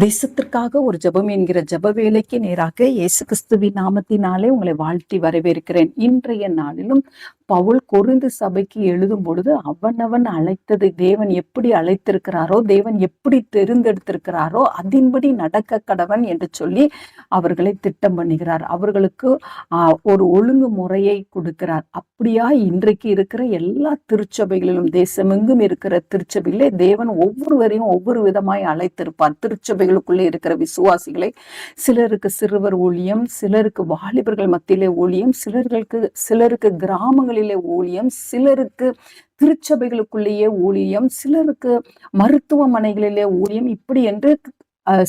தேசத்திற்காக ஒரு ஜெபம் என்கிற ஜெப வேலைக்கு நேராக இயேசு கிறிஸ்துவின் நாமத்தினாலே உங்களை வாழ்த்தி வரவேற்கிறேன். இன்றைய நாளிலும் பவுல் கொருந்து சபைக்கு எழுதும் பொழுது அவனவன் அழைத்தது தேவன் எப்படி அழைத்திருக்கிறாரோ தேவன் எப்படி தெரிந்தெடுத்திருக்கிறாரோ அதின்படி நடக்க கடவன் என்று சொல்லி அவர்களை திட்டம் பண்ணுகிறார். அவர்களுக்கு ஒரு ஒழுங்கு முறையை கொடுக்கிறார். அப்படியா இன்றைக்கு இருக்கிற எல்லா திருச்சபைகளிலும் தேசமெங்கும் இருக்கிற திருச்சபையிலே தேவன் ஒவ்வொருவரையும் ஒவ்வொரு விதமாய் அழைத்திருப்பார். திருச்சபைகளுக்குள்ளே இருக்கிற விசுவாசிகளை சிலருக்கு சிறுவர் ஊழியம் சிலருக்கு வாலிபர்கள் மத்தியிலே ஊழியம் சிலர்களுக்கு சிலருக்கு கிராமங்களில் ஊழியம் சிலருக்கு திருச்சபைகளுக்குள்ளேயே ஊழியம் சிலருக்கு மருத்துவமனைகளிலே ஊழியம் இப்படி என்று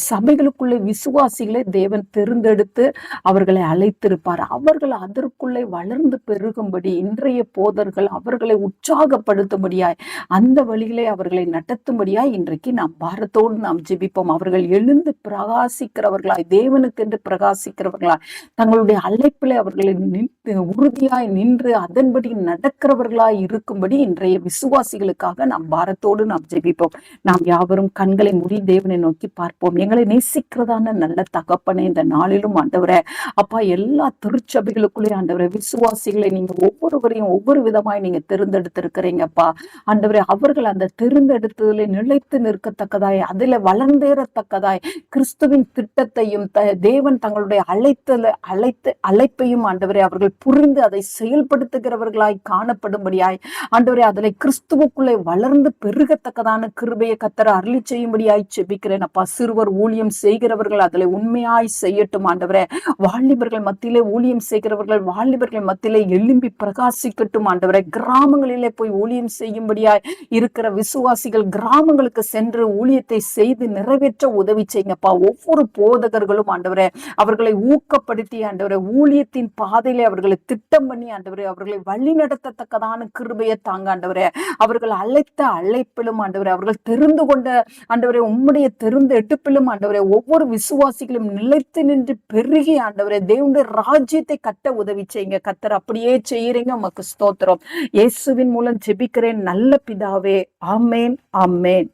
சபைகளுக்குள்ளே விசுவாசிகளை தேவன் தேர்ந்தெடுத்து அவர்களை அழைத்திருப்பார். அவர்கள் அதற்குள்ளே வளர்ந்து பெருகும்படி இன்றைய போதர்கள் அவர்களை உற்சாகப்படுத்தும்படியாய் அந்த வழிகளை அவர்களை நடத்தும்படியாய் இன்றைக்கு நாம் பாரத்தோடு நாம் ஜெபிப்போம். அவர்கள் எழுந்து பிரகாசிக்கிறவர்களாய் தேவனுக்கென்று பிரகாசிக்கிறவர்களாய் தங்களுடைய அழைப்பிலே அவர்களை நின்று உறுதியாய் நின்று அதன்படி நடக்கிறவர்களாய் இருக்கும்படி இன்றைய விசுவாசிகளுக்காக நாம் பாரத்தோடு நாம் ஜெபிப்போம். நாம் யாவரும் கண்களை மூடி தேவனை நோக்கி பார்ப்போம். எங்களை நேசிக்கிறதான நல்ல தகப்பனே இந்த நாளிலும் ஆண்டவரை. அப்பா எல்லா திருச்சபைகளுக்குள்ளே ஆண்டவரை விசுவாசிகளை நீங்க ஒவ்வொருவரையும் ஒவ்வொரு விதமாய் நீங்க தேர்ந்தெடுத்திருக்கிறீங்கப்பா ஆண்டவரே அவர்கள் அந்த தேர்ந்தெடுத்ததில் நிலைத்து நிற்கத்தக்கதாய் அதில் வளர்ந்தேறத்தக்கதாய் கிறிஸ்துவின் திட்டத்தையும் தேவன் தங்களுடைய அழைத்தல அழைத்து அழைப்பையும் ஆண்டவரே அவர்கள் புரிந்து அதை செயல்படுத்துகிறவர்களாய் காணப்படும்படியாய் ஆண்டவரே அதில் கிறிஸ்துவுக்குள்ளே வளர்ந்து பெருகத்தக்கதான கிருபையை கத்தர அருளி செய்யும்படியாய் செபிக்கிறேன் அப்பா. சிறு ஒருவர் ஊழியம் செய்கிறவர்கள் அதில் உண்மையாய் செய்யட்டும் ஆண்டவரே. வாலிபர்கள் மத்தியிலே ஊழியம் செய்கிறவர்கள் வாலிபர்கள் மத்தியிலே எழும்பி பிரகாசிக்கட்டும் ஆண்டவரே. கிராமங்களிலே போய் ஊழியம் செய்யும்படியாய் இருக்கிற விசுவாசிகள் கிராமங்களுக்கு சென்று ஊழியத்தை செய்து நிறைவேற்ற உதவி செய்யுங்கப்பா. ஒவ்வொரு போதகர்களும் ஆண்டவரே அவர்களை ஊக்கப்படுத்தி ஆண்டவரே ஊழியத்தின் பாதையிலே அவர்களை திட்டம் பண்ணி ஆண்டவரே அவர்களை வழி நடத்தத்தக்கதான கிருபையை தாங்க ஆண்டவரே. அவர்கள் அழைத்த அழைப்பிலும் ஆண்டவரே அவர்கள் தெரிந்து கொண்ட ஆண்டவரே உம்முடைய தெரிந்து எட்டு எடுப்பிலும் ஆண்டவரே ஒவ்வொரு விசுவாசிகளும் நிலைத்து நின்று பெருகி ஆண்டவரே தேவனுடைய ராஜ்யத்தை கட்ட உதவி செய்யுங்க. கத்தர் அப்படியே செய்யறீங்க. உமக்கு ஸ்தோத்திரம். இயேசுவின் மூலம் ஜெபிக்கிறேன். நல்ல பிதாவே. ஆமேன் ஆமேன்.